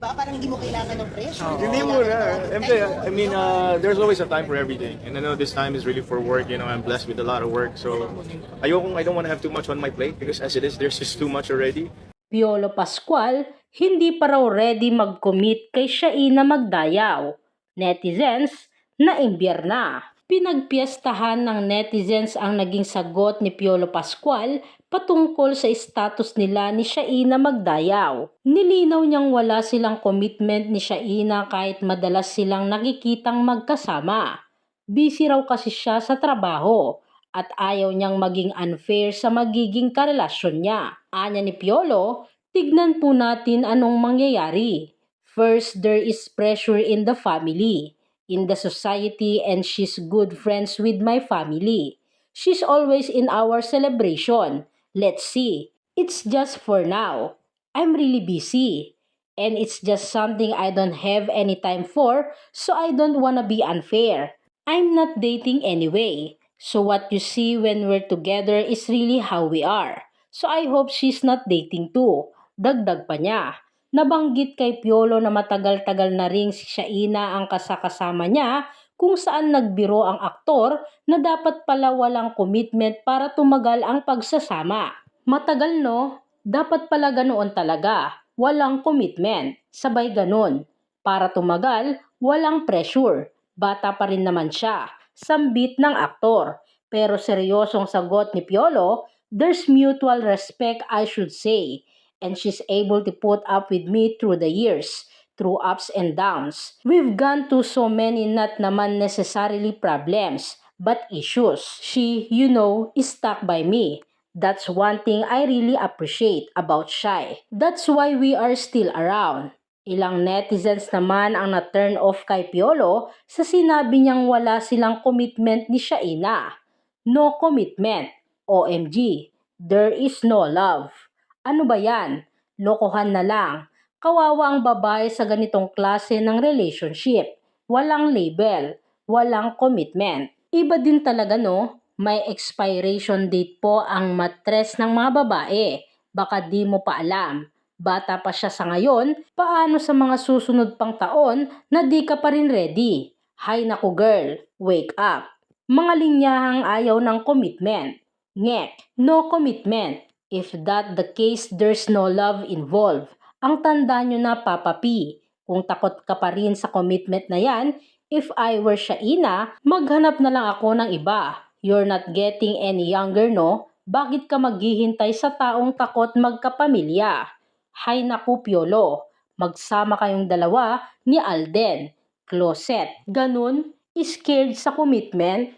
Ba? Parang hindi mo kailangan ng pressure. Hindi mo na. Siyempre, I mean, uh, there's always a time for everything. And I know this time is really for work. You know, I'm blessed with a lot of work. So, ayokong, I don't want to have too much on my plate because as it is, there's just too much already. Piolo Pascual, hindi pa raw ready mag-commit kay Shaina Magdayaw. Netizens, naimbyar na. Pinagpiestahan ng netizens ang naging sagot ni Piolo Pascual patungkol sa status nila ni Shaina Magdayaw. Nilinaw niyang wala silang commitment ni Shaina kahit madalas silang nakikitang magkasama. Busy raw kasi siya sa trabaho at ayaw niyang maging unfair sa magiging karelasyon niya. Anya ni Piolo, tignan po natin anong mangyayari. First, there is pressure in the family, in the society, and she's good friends with my family. She's always in our celebration. Let's see. It's just for now. I'm really busy. And it's just something I don't have any time for, so I don't wanna be unfair. I'm not dating anyway. So what you see when we're together is really how we are. So I hope she's not dating too. Dagdag pa niya. Nabanggit kay Piolo na matagal-tagal na ring si Shaina ang kasakasama niya kung saan nagbiro ang aktor na dapat pala walang commitment para tumagal ang pagsasama. Matagal no? Dapat pala ganoon talaga. Walang commitment. Sabay ganon. Para tumagal, walang pressure. Bata pa rin naman siya. Sambit ng aktor. Pero seryosong sagot ni Piolo, there's mutual respect I should say. And she's able to put up with me through the years, through ups and downs. We've gone to so many not naman necessarily problems, but issues. She, you know, is stuck by me. That's one thing I really appreciate about Shy. That's why we are still around. Ilang netizens naman ang na-turn off kay Piolo sa sinabi niyang wala silang commitment ni Shaina. No commitment. OMG. There is no love. Ano ba yan? Lokohan na lang. Kawawa ang babae sa ganitong klase ng relationship. Walang label. Walang commitment. Iba din talaga no? May expiration date po ang matres ng mga babae. Baka di mo pa alam. Bata pa siya sa ngayon, paano sa mga susunod pang taon na di ka pa rin ready? Hay naku girl, wake up. Mga linyahang ayaw ng commitment. Ngek, no commitment. If that the case, there's no love involved. Ang tanda nyo na papapi. Kung takot ka pa rin sa commitment na yan, if I were Shaina, maghanap na lang ako ng iba. You're not getting any younger, no? Bakit ka maghihintay sa taong takot magkapamilya? Hay naku Piolo, magsama kayong dalawa ni Alden. Closet. Ganun, scared sa commitment,